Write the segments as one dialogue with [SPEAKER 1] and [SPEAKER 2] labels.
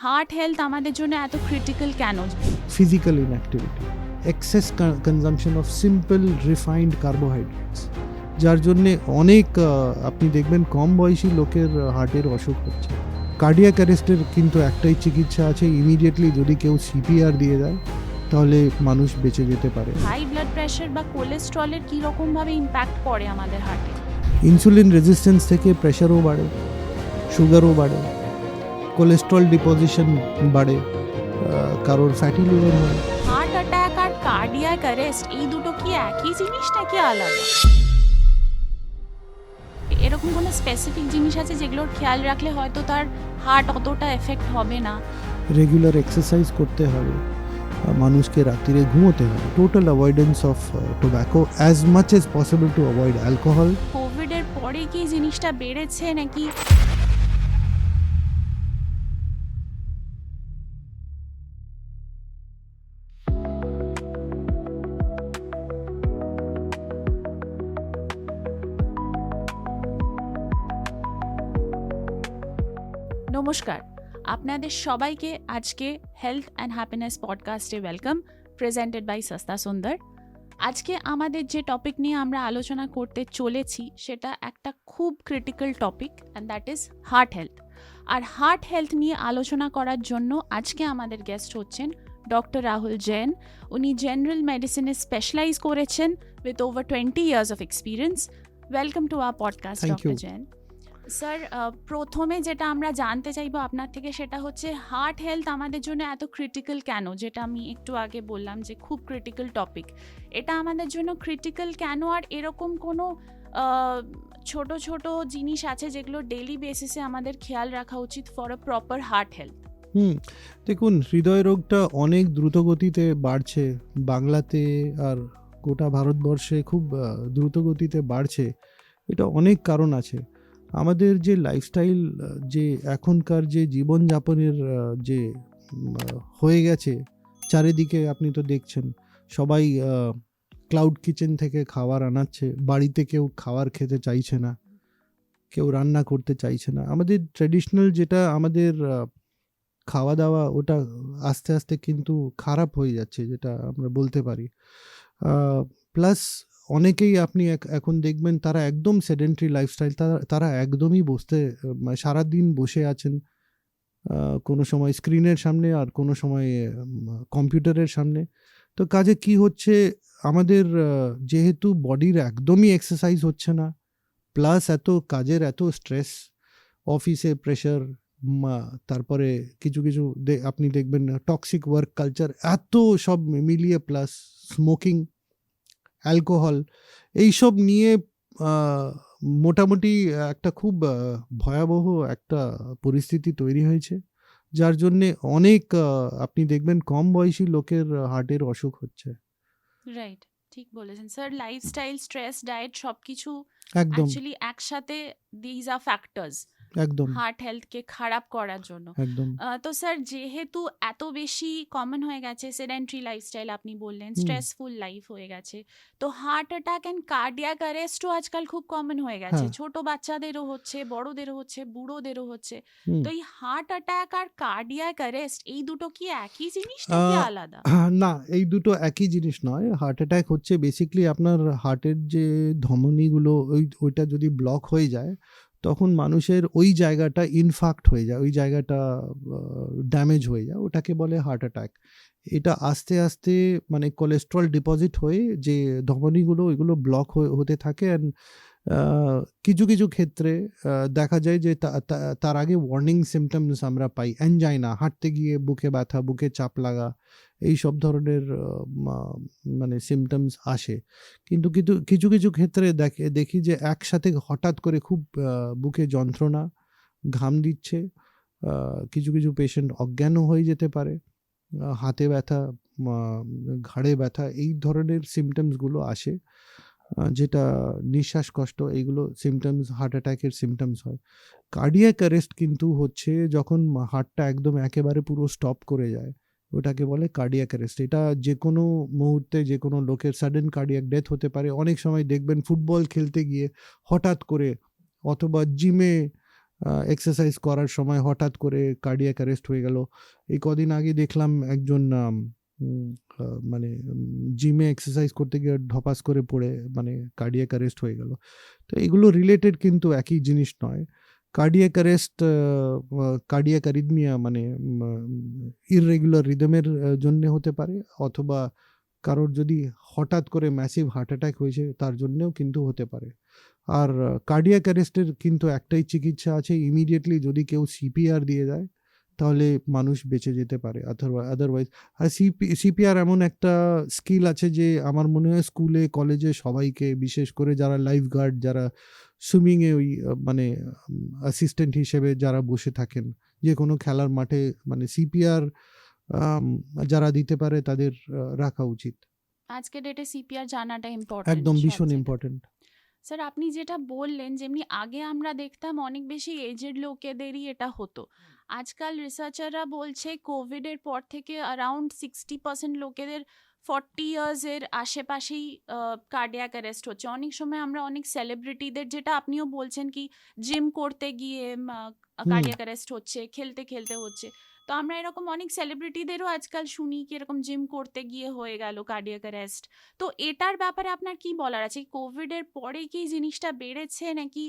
[SPEAKER 1] Heart health আমাদের জন্য এত ক্রিটিক্যাল কেন?
[SPEAKER 2] Physical inactivity, excess co- consumption simple refined carbohydrates যার জন্যে অনেক আপনি দেখবেন কম বয়সী লোকের হার্টের অসুখ হচ্ছে। কার্ডিয়াক অ্যারেস্টের কিন্তু একটাই চিকিৎসা আছে ইমিডিয়েটলি যদি কেউ সিপিআর দিয়ে দেয় তাহলে মানুষ বেঁচে যেতে পারে।
[SPEAKER 1] হাই ব্লাড প্রেশার বা কোলেস্ট্রলের কী রকমভাবে ইম্প্যাক্ট পড়ে আমাদের হার্টে
[SPEAKER 2] ইনসুলিন রেজিস্ট্যান্স থেকে প্রেশারও বাড়ে সুগারও বাড়ে। কোলেস্ট্রল ডিপোজিশন বাড়ে কারোর ফ্যাটি লিভার হয়।
[SPEAKER 1] হার্ট অ্যাটাক আর কার্ডিয়াক অ্যারেস্ট এই দুটো কি একই জিনিস নাকি আলাদা? এরকম কোনো স্পেসিফিক জিনিস আছে যেগুলোর খেয়াল রাখলে হয়তো তার হার্ট অতটা এফেক্ট হবে না?
[SPEAKER 2] রেগুলার এক্সারসাইজ করতে হবে মানুষকে রাত্রিরে ঘুমোতে হবে। Total avoidance of tobacco as much as possible to avoid alcohol
[SPEAKER 1] কোভিডের পরে কি জিনিসটা বেড়েছে নাকি? নমস্কার। আপনাদের সবাইকে আজকে health and happiness পডকাস্টে welcome presented by Sasta Sundar আজকে আমাদের যে টপিক নিয়ে আমরা আলোচনা করতে চলেছি সেটা একটা খুব critical topic and that is heart health R heart health নিয়ে আলোচনা করার জন্য আজকে আমাদের গেস্ট হচ্ছেন ডক্টর রাহুল জৈন উনি জেনারেল মেডিসিনে স্পেশালাইজ করেছেন with over twenty years of experience welcome to our podcast doctor. Jain sir প্রথমে যেটা আমরা জানতে চাইব আপনার থেকে সেটা হচ্ছে হার্ট হেলথ আমাদের জন্য এত ক্রিটিক্যাল কেন? যেটা আমি একটু আগে বললাম যে খুব ক্রিটিক্যাল টপিক এটা আমাদের জন্য ক্রিটিক্যাল কেন? আর এরকম কোনো ছোট ছোট জিনিস আছে যেগুলো ডেলি বেসিসে আমাদের খেয়াল রাখা উচিত for a proper heart health
[SPEAKER 2] hmm দেখুন হৃদয় রোগটা অনেক দ্রুত গতিতে বাড়ছে। বাংলাতে আর গোটা ভারতবর্ষে খুব আহ, দ্রুত গতিতে বাড়ছে। এটা অনেক কারণ আছে। আমাদের যে লাইফস্টাইল যে এখনকার যে জীবনযাপনের যে হয়ে গেছে, চারিদিকে আপনি তো দেখছেন, সবাই ক্লাউড কিচেন থেকে খাবার আনাচ্ছে, বাড়িতে কেউ খাবার খেতে চাইছে না, কেউ রান্না করতে চাইছে না। আমাদের ট্র্যাডিশনাল যেটা আমাদের খাওয়া দাওয়া ওটা আস্তে আস্তে কিন্তু খারাপ হয়ে যাচ্ছে, যেটা আমরা বলতে পারি। প্লাস অনেকেই আপনি এখন দেখবেন তারা একদম সেডেন্টারি লাইফস্টাইল তারা তারা একদমই বসতে মানে সারাদিন বসে আছেন। কোনো সময় স্ক্রিনের সামনে আর কোনো সময় কম্পিউটারের সামনে। তো কাজে কি হচ্ছে, আমাদের যেহেতু বডির একদমই এক্সারসাইজ হচ্ছে না প্লাস এত কাজের এত স্ট্রেস অফিসে প্রেশার তারপরে কিছু কিছু আপনি দেখবেন টক্সিক ওয়ার্ক কালচার এত সব মিলিয়ে প্লাস স্মোকিং অ্যালকোহল এইসব নিয়ে মোটামুটি একটা খুব ভয়াবহ একটা পরিস্থিতি তৈরি হয়েছে যার জন্যে অনেক আপনি দেখবেন কম বয়সী লোকের হার্টের অসুখ হচ্ছে।
[SPEAKER 1] রাইট ঠিক বলেছেন। স্যার লাইফস্টাইল স্ট্রেস ডায়েট সব কিছু
[SPEAKER 2] একদম।
[SPEAKER 1] অ্যাকচুয়ালি একসাথে দিজ আর ফ্যাক্টরস
[SPEAKER 2] একদম।
[SPEAKER 1] হার্ট হেলথকে খারাপ করার জন্য।
[SPEAKER 2] একদম।
[SPEAKER 1] তো স্যার যেহেতু এত বেশি কমন হয়ে গেছে সেডেন্টারি লাইফস্টাইল আপনি বললেন স্ট্রেসফুল লাইফ হয়ে গেছে তো হার্ট অ্যাটাক অ্যান্ড কার্ডিয়াক অ্যারেস্টও আজকাল খুব কমন হয়ে গেছে।
[SPEAKER 2] হ্যাঁ।
[SPEAKER 1] ছোট বাচ্চাদেরও হচ্ছে বড়দেরও হচ্ছে বুড়োদেরও হচ্ছে। তো এই হার্ট অ্যাটাক আর কার্ডিয়াক অ্যারেস্ট এই দুটো কি একই জিনিস নাকি আলাদা?
[SPEAKER 2] না এই দুটো একই জিনিস নয়। হার্ট অ্যাটাক হচ্ছে বেসিকলি আপনার হার্টের যে ধমনীগুলো ওই ওইটা যদি ব্লক হয়ে যায় তখন মানুষের ওই জায়গাটা ইনফাক্ট হয়ে যায়, ওই জায়গাটা ড্যামেজ হয়ে যায়। ওটাকে বলে হার্ট অ্যাটাক এটা আস্তে আস্তে মানে কোলেস্ট্রল ডিপোজিট হয়ে যে ধমনীগুলো, ওইগুলো ব্লক হতে থাকে অ্যান্ড কিছু কিছু ক্ষেত্রে দেখা যায় যে তার আগে ওয়ার্নিং সিমটমস আমরা পাই। অ্যানজাইনা হাঁটতে গিয়ে বুকে ব্যথা, বুকে চাপ লাগা এই সব ধরনের মানে সিমটমস আসে। কিন্তু কিন্তু কিছু কিছু ক্ষেত্রে দেখে, দেখি যে একসাথে হঠাৎ করে খুব বুকে যন্ত্রণা, ঘাম দিচ্ছে কিছু কিছু পেশেন্ট অজ্ঞানও হয়ে যেতে পারে হাতে ব্যথা ঘাড়ে ব্যথা, এই ধরনের সিমটমসগুলো আসে যেটা নিঃশ্বাস কষ্ট এইগুলো সিমটমস হার্ট অ্যাটাকের সিমটমস হয়। কার্ডিয়াক অ্যারেস্ট কিন্তু হচ্ছে যখন হার্টটা একদম একেবারে পুরো স্টপ করে যায়। ওটাকে বলে কার্ডিয়াক অ্যারেস্ট এটা যে কোনো মুহূর্তে যে কোনো লোকের সাডেন কার্ডিয়াক ডেথ হতে পারে। অনেক সময় দেখবেন ফুটবল খেলতে গিয়ে হঠাৎ করে অথবা জিমে এক্সারসাইজ করার সময় হঠাৎ করে কার্ডিয়াক অ্যারেস্ট হয়ে গেল। এই কদিন আগে দেখলাম একজন মানে জিমে এক্সারসাইজ করতে গিয়ে ধপাস করে পড়ে মানে কার্ডিয়াক অ্যারেস্ট হয়ে গেল। তো এগুলো রিলেটেড কিন্তু একই জিনিস নয়। কার্ডিয়াক অ্যারেস্ট কার্ডিয়াক অ্যারিদমিয়া মানে ইররেগুলার রিদমের জন্য হতে পারে, অথবা কারোর যদি হঠাৎ করে ম্যাসিভ হার্ট অ্যাটাক হয়েছে, তার জন্যেও কিন্তু হতে পারে। আর কার্ডিয়াক অ্যারেস্টের কিন্তু একটাই চিকিৎসা আছে ইমিডিয়েটলি যদি কেউ সিপিআর দিয়ে দেয় তাহলে মানুষ বেঁচে যেতে পারে। অথবা আদারওয়াইজ আর সিপি সিপিআর এমন একটা স্কিল আছে যে আমার মনে হয় স্কুলে কলেজে সবাইকে বিশেষ করে যারা লাইফ গার্ড যারা সুইমিংয়ে ওই মানে অ্যাসিস্ট্যান্ট হিসেবে যারা বসে থাকেন যে কোনো খেলার মাঠে মানে সিপিআর যারা দিতে পারে তাদের রাখা উচিত।
[SPEAKER 1] আজকে ডেটে সিপিআর জানাটা ইম্পর্টেন্ট
[SPEAKER 2] একদম ভীষণ ইম্পর্টেন্ট
[SPEAKER 1] স্যার আপনি যেটা বললেন যেমনি আগে আমরা দেখতাম অনেক বেশি এজেড লোকেদেরই এটা হতো। আজকাল রিসার্চাররা বলছে কোভিডের পর থেকে অ্যারাউন্ড সিক্সটি পার্সেন্ট লোকেদের ফর্টি ইয়ার্সের আশেপাশেই কার্ডিয়াক অ্যারেস্ট হচ্ছে। অনেক সময় আমরা অনেক সেলিব্রিটিদের যেটা আপনিও বলছেন কি জিম করতে গিয়ে কার্ডিয়াক অ্যারেস্ট হচ্ছে খেলতে খেলতে হচ্ছে। তো আমরা এরকম অনেক সেলিব্রিটিদেরও আজকাল শুনি কি এরকম জিম করতে গিয়ে হয়ে গেল কার্ডিয়াক অ্যারেস্ট তো এটার ব্যাপারে আপনার কি বলার আছে? কোভিডের পরে কি জিনিসটা বেড়েছে নাকি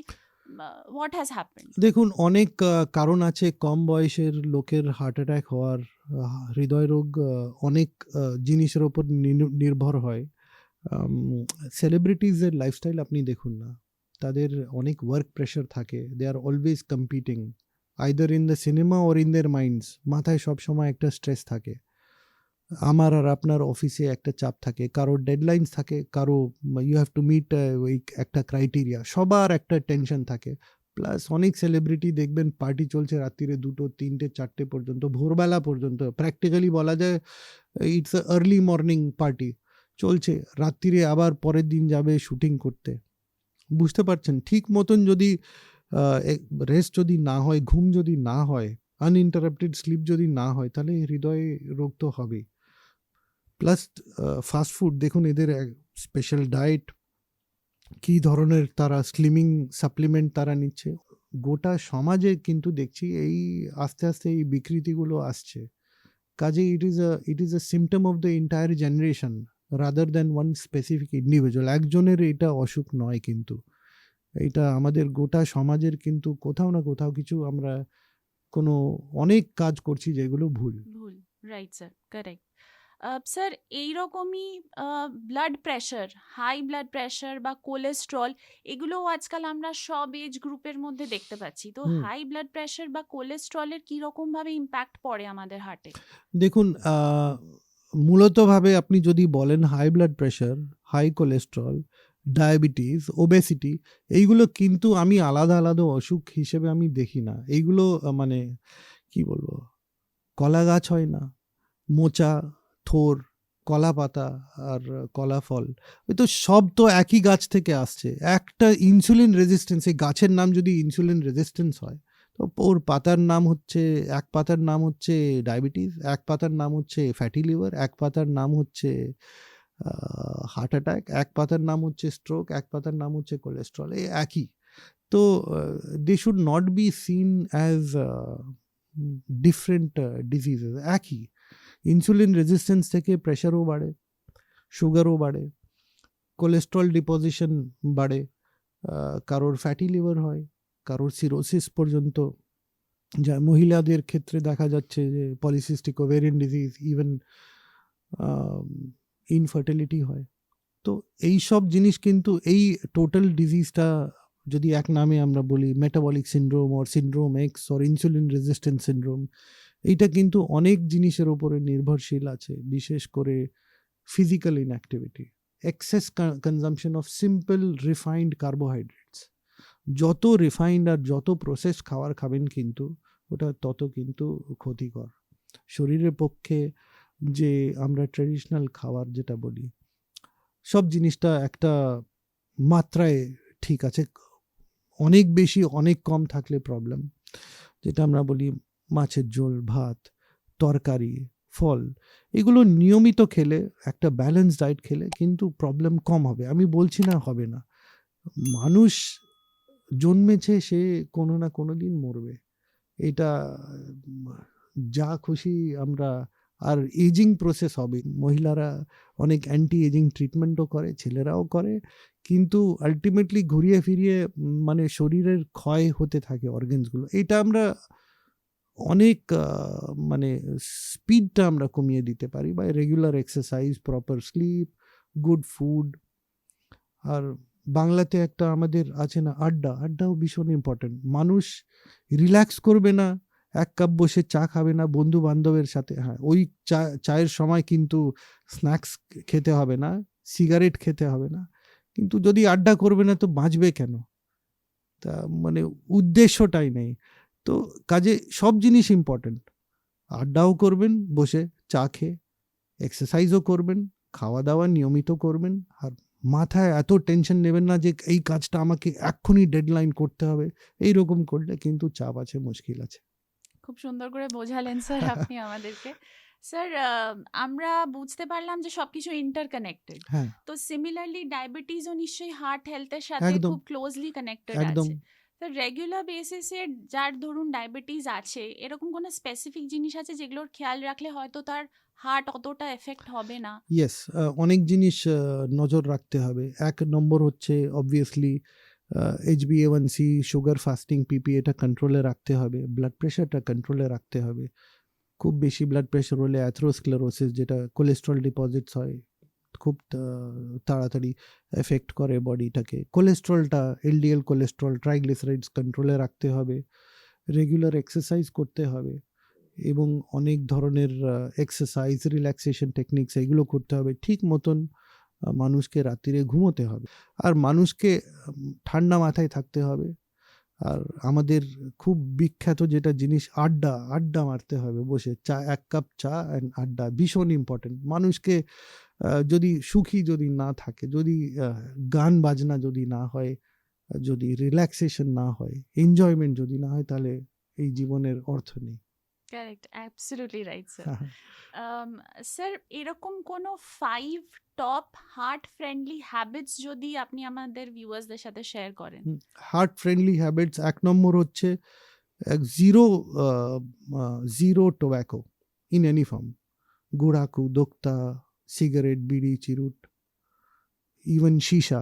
[SPEAKER 1] হোয়াট হ্যাজ হ্যাপেন
[SPEAKER 2] দেখুন, অনেক কারণ আছে। কম বয়সের লোকের হার্ট অ্যাটাক হওয়ার হৃদয় রোগ অনেক জিনিসের ওপর নির- নির্ভর হয়। সেলিব্রিটিজের লাইফস্টাইল আপনি দেখুন না। তাদের অনেক ওয়ার্ক প্রেশার থাকে। They are always competing either in the cinema or in their minds মাথায় সব সময় একটা স্ট্রেস থাকে। আমার আর আপনার অফিসে একটা চাপ থাকে, কারও ডেডলাইন্স থাকে, কারও ইউ হ্যাভ টু মিট ওই একটা ক্রাইটেরিয়া সবার একটা টেনশন থাকে। প্লাস অনেক সেলিব্রিটি দেখবেন পার্টি চলছে রাত্রিরে দুটো, তিনটে, চারটে পর্যন্ত, ভোরবেলা পর্যন্ত। প্র্যাকটিক্যালি বলা যায় ইটস আর্লি মর্নিং পার্টি চলছে, রাত্রিরে আবার পরের দিন যাবে শুটিং করতে। বুঝতে পারছেন? ঠিক মতন যদি রেস্ট যদি না হয়, ঘুম যদি না হয় আনইন্টারাপ্টেড স্লিপ যদি না হয়, তাহলে হৃদয় রোগ তো হবেই। প্লাস ফাস্ট ফুড দেখুন এদের স্পেশাল ডায়েট কী ধরনের তারা স্লিমিং সাপ্লিমেন্ট তারা নিচ্ছে। গোটা সমাজে কিন্তু দেখছি এই আস্তে আস্তে এই বিকৃতিগুলো আসছে। কাজে it is a it is a symptom of the entire generation rather than one specific individual একজনের এটা অসুখ নয় কিন্তু। এটা আমাদের গোটা সমাজের কিন্তু কোথাও না কোথাও কিছু আমরা কোনো অনেক কাজ করছি যেগুলো ভুল।
[SPEAKER 1] ভুল রাইট স্যার কারেক্ট স্যার এইরকমই blood pressure high blood pressure বা কোলেস্ট্রল এগুলোও আজকাল আমরা সব এজ গ্রুপের মধ্যে দেখতে পাচ্ছি। তো হাই ব্লাড প্রেশার বা কোলেস্ট্রলের কীরকমভাবে ইম্প্যাক্ট পড়ে আমাদের হার্টে
[SPEAKER 2] দেখুন মূলতভাবে আপনি যদি বলেন high blood pressure high cholesterol diabetes obesity এইগুলো কিন্তু আমি আলাদা আলাদা অসুখ হিসেবে আমি দেখি না। এইগুলো মানে কি বলব কলা গাছ হয় না মোচা থোর কলা পাতা আর কলা ফল ওই তো সব তো একই গাছ থেকে আসছে। একটা ইনসুলিন রেজিস্ট্যান্স এই গাছের নাম যদি ইনসুলিন রেজিস্ট্যান্স হয়, তো ওর পাতার নাম হচ্ছে, এক পাতার নাম হচ্ছে ডায়াবেটিস এক পাতার নাম হচ্ছে ফ্যাটি লিভার এক পাতার নাম হচ্ছে হার্ট অ্যাটাক এক পাতার নাম হচ্ছে স্ট্রোক এক পাতার নাম হচ্ছে কোলেস্ট্রল এই একই। তো they should not be seen as different diseases একই। ইনসুলিন রেজিস্ট্যান্স থেকে প্রেশারও বাড়ে, সুগারও বাড়ে কোলেস্ট্রল ডিপোজিশন বাড়ে কারোর ফ্যাটি লিভার হয়, কারোর সিরোসিস পর্যন্ত। যা মহিলাদের ক্ষেত্রে দেখা যাচ্ছে যে polycystic ovarian disease even infertility হয়। তো এই সব জিনিস কিন্তু এই টোটাল ডিজিজটা যদি এক নামে আমরা বলি metabolic syndrome or syndrome X or insulin resistance syndrome এইটা কিন্তু অনেক জিনিসের উপরে নির্ভরশীল আছে, বিশেষ করে physical inactivity excess consumption of simple refined carbohydrates যত রিফাইন্ড আর যত প্রসেস খাবার খাবেন কিন্তু, ওটা তত কিন্তু ক্ষতিকর। শরীরের পক্ষে যে আমরা ট্রেডিশনাল খাবার যেটা বলি, সব জিনিসটা একটা মাত্রায় ঠিক আছে, অনেক বেশি, অনেক কম থাকলে প্রবলেম যেটা আমরা বলি মাছের ঝোল, ভাত, তরকারি, ফল, এগুলো নিয়মিত খেলে, একটা ব্যালেন্স ডায়েট খেলে কিন্তু প্রবলেম কম হবে। আমি বলছি না হবে না। মানুষ জন্মেছে, সে কোনো না কোনো দিন মরবে। এটা, যা খুশি আমরা, আর এজিং প্রসেস হবে। মহিলারা অনেক অ্যান্টি এজিং ট্রিটমেন্টও করে, ছেলেরাও করে, কিন্তু আলটিমেটলি ঘুরিয়ে ফিরিয়ে মানে শরীরের ক্ষয় হতে থাকে অর্গেনসগুলো এটা আমরা অনেক মানে স্পিডটা আমরা কমিয়ে দিতে পারি by regular exercise proper sleep good food আর বাংলাতে একটা আমাদের আছে না আড্ডা, আড্ডাও ভীষণ ইম্পর্টেন্ট মানুষ রিল্যাক্স করবে না, এক কাপ বসে চা খাবে না বন্ধু বান্ধবের সাথে হ্যাঁ ওই চা, চায়ের সময় কিন্তু স্ন্যাক্স খেতে হবে না সিগারেট খেতে হবে না। কিন্তু যদি আড্ডা করবে না তো বাঁচবে কেন? তা মানে উদ্দেশ্যটাই নেই। তো কাজে সব জিনিস ইম্পর্টেন্ট আড্ডাও করবেন বসে চা খেয়ে এক্সারসাইজও করবেন খাওয়া দাওয়া নিয়মিত করবেন। আর মাথায় এত টেনশন নেবেন না যে এই কাজটা আমাকে এক্ষুনি ডেডলাইন করতে হবে। এই রকম করলে কিন্তু চাপ আছে মুশকিল আছে।
[SPEAKER 1] খুব সুন্দর করে বোঝালেন স্যার আপনি আমাদেরকে। স্যার আমরা বুঝতে পারলাম যে সবকিছু ইন্টারকানেক্টেড
[SPEAKER 2] হ্যাঁ।
[SPEAKER 1] তো সিমিলারলি ডায়াবেটিসও নিশ্চয়ই হার্ট হেলথের সাথে। খুব ক্লোজলি কানেক্টেড আছে। তো রেগুলার বেসিসে যার ধরুন ডায়াবেটিস আছে, এরকম কোনো স্পেসিফিক জিনিস আছে যেগুলোর খেয়াল রাখলে হয়তো তার হার্ট অতটা এফেক্ট হবে না?
[SPEAKER 2] ইয়েস অনেক জিনিস নজর রাখতে হবে। এক নম্বর হচ্ছে obviously H B one C sugar fasting PP এটা কন্ট্রোলে রাখতে হবে। ব্লাড প্রেশারটা কন্ট্রোলে রাখতে হবে। খুব বেশি ব্লাড প্রেশার হলে অ্যাথ্রোস্ক্লেরোসিস যেটা কোলেস্ট্রল ডিপোজিটস হয় খুব তাড়াতাড়ি এফেক্ট করে বডিটাকে কোলেস্ট্রলটা এলডিএল কোলেস্ট্রল ট্রাইগ্লিসারাইডস কন্ট্রোলে রাখতে হবে রেগুলার এক্সারসাইজ করতে হবে এবং অনেক ধরনের এক্সারসাইজ রিল্যাক্সেশন টেকনিক্স এগুলো করতে হবে। ঠিক মতন মানুষকে রাত্রিরে ঘুমোতে হবে। আর মানুষকে ঠান্ডা মাথায় থাকতে হবে। আর আমাদের খুব বিখ্যাত যেটা জিনিস, আড্ডা আড্ডা মারতে হবে বসে। চা, এক কাপ চা অ্যান্ড আড্ডা ভীষণ ইম্পর্টেন্ট মানুষকে যদি সুখী যদি না থাকে যদি গান বাজনা যদি না হয় যদি রিল্যাক্সেশন না হয় এনজয়মেন্ট যদি না হয় তাহলে এই জীবনের অর্থ নেই।
[SPEAKER 1] Correct absolutely right sir sir এরকম কোনো five top heart friendly habits যদি আপনি আমাদের ভিউয়ার্সদের সাথে শেয়ার করেন?
[SPEAKER 2] হার্ট ফ্রেন্ডলি হ্যাবিটস এক নম্বর হচ্ছে zero zero tobacco in any form গুড়াকু দোক্তা সিগারেট, বিড়ি, চিরুট ইভেন সীসা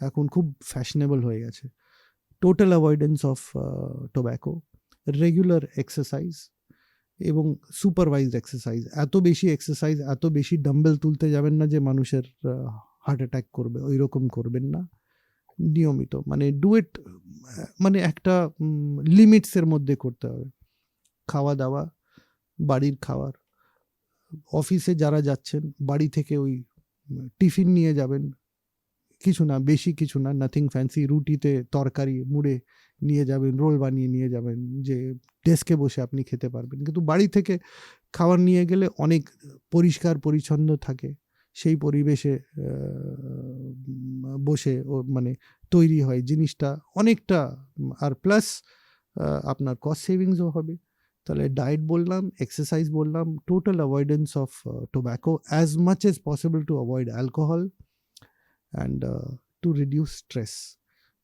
[SPEAKER 2] এখন খুব ফ্যাশনেবল হয়ে গেছে। Total avoidance of tobacco regular exercise এবং সুপারভাইজড এক্সারসাইজ এত বেশি এক্সারসাইজ এত বেশি ডাম্বেল তুলতে যাবেন না যে মানুষের হার্ট অ্যাটাক করবে ওই রকম করবেন না। নিয়মিত মানে ডুয়েট মানে একটা লিমিটসের মধ্যে করতে হবে। খাওয়া দাওয়া, বাড়ির খাবার অফিসে যারা যাচ্ছেন, বাড়ি থেকে ওই টিফিন নিয়ে যাবেন, কিছু না, বেশি কিছু না নাথিং ফ্যান্সি রুটিতে তরকারি মুড়ে নিয়ে যাবেন, রোল বানিয়ে নিয়ে যাবেন, যে ডেস্কে বসে আপনি খেতে পারবেন। কিন্তু বাড়ি থেকে খাবার নিয়ে গেলে অনেক পরিষ্কার পরিচ্ছন্ন থাকে, সেই পরিবেশে বসে ও মানে তৈরি হয় জিনিসটা অনেকটা, আর প্লাস আপনার কস্ট সেভিংসও হবে। তাহলে ডায়েট বললাম এক্সারসাইজ বললাম total avoidance of tobacco as much as possible to avoid alcohol and to reduce stress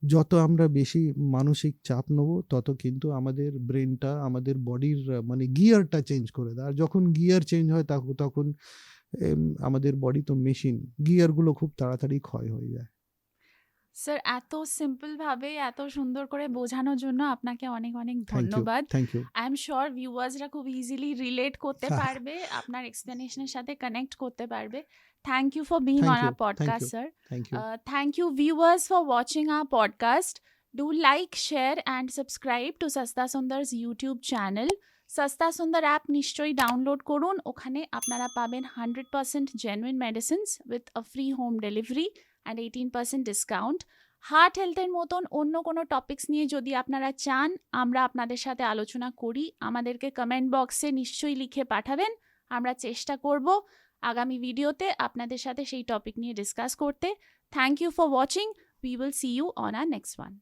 [SPEAKER 2] যত আমরা বেশি মানসিক চাপ নেব, তত কিন্তু আমাদের ব্রেনটা আমাদের বডির মানে গিয়ারটা চেঞ্জ করে দেয়। আর যখন গিয়ার চেঞ্জ হয় তখন তখন আমাদের বডি তো মেশিন গিয়ারগুলো খুব তাড়াতাড়ি ক্ষয় হয়ে যায়।
[SPEAKER 1] স্যার এত সিম্পল ভাবে এত সুন্দর করে বোঝানোর জন্য আপনাকে অনেক অনেক ধন্যবাদ আই এম শিওর ভিউয়ার্সরা খুব ইজিলি রিলেট করতে। পারবে আপনার এক্সপ্লেনেশনের সাথে কানেক্ট করতে পারবে thank you for being on
[SPEAKER 2] you,
[SPEAKER 1] podcast sir
[SPEAKER 2] thank you
[SPEAKER 1] viewers, for watching our podcast. Do like, share, and subscribe to Sasta Sundar's YouTube channel. সস্তা সুন্দর অ্যাপ নিশ্চয়ই ডাউনলোড করুন ওখানে আপনারা পাবেন hundred percent genuine medicines with a free home delivery and eighteen percent discount heart হেলথের মতন অন্য কোনো টপিকস নিয়ে যদি আপনারা চান, আমরা আপনাদের সাথে আলোচনা করি। আমাদেরকে কমেন্ট বক্সে নিশ্চয়ই লিখে পাঠাবেন। আমরা চেষ্টা করব আগামী ভিডিওতে আপনাদের সাথে সেই টপিক নিয়ে ডিসকাস করতে। Thank you for watching we will see you on our next one.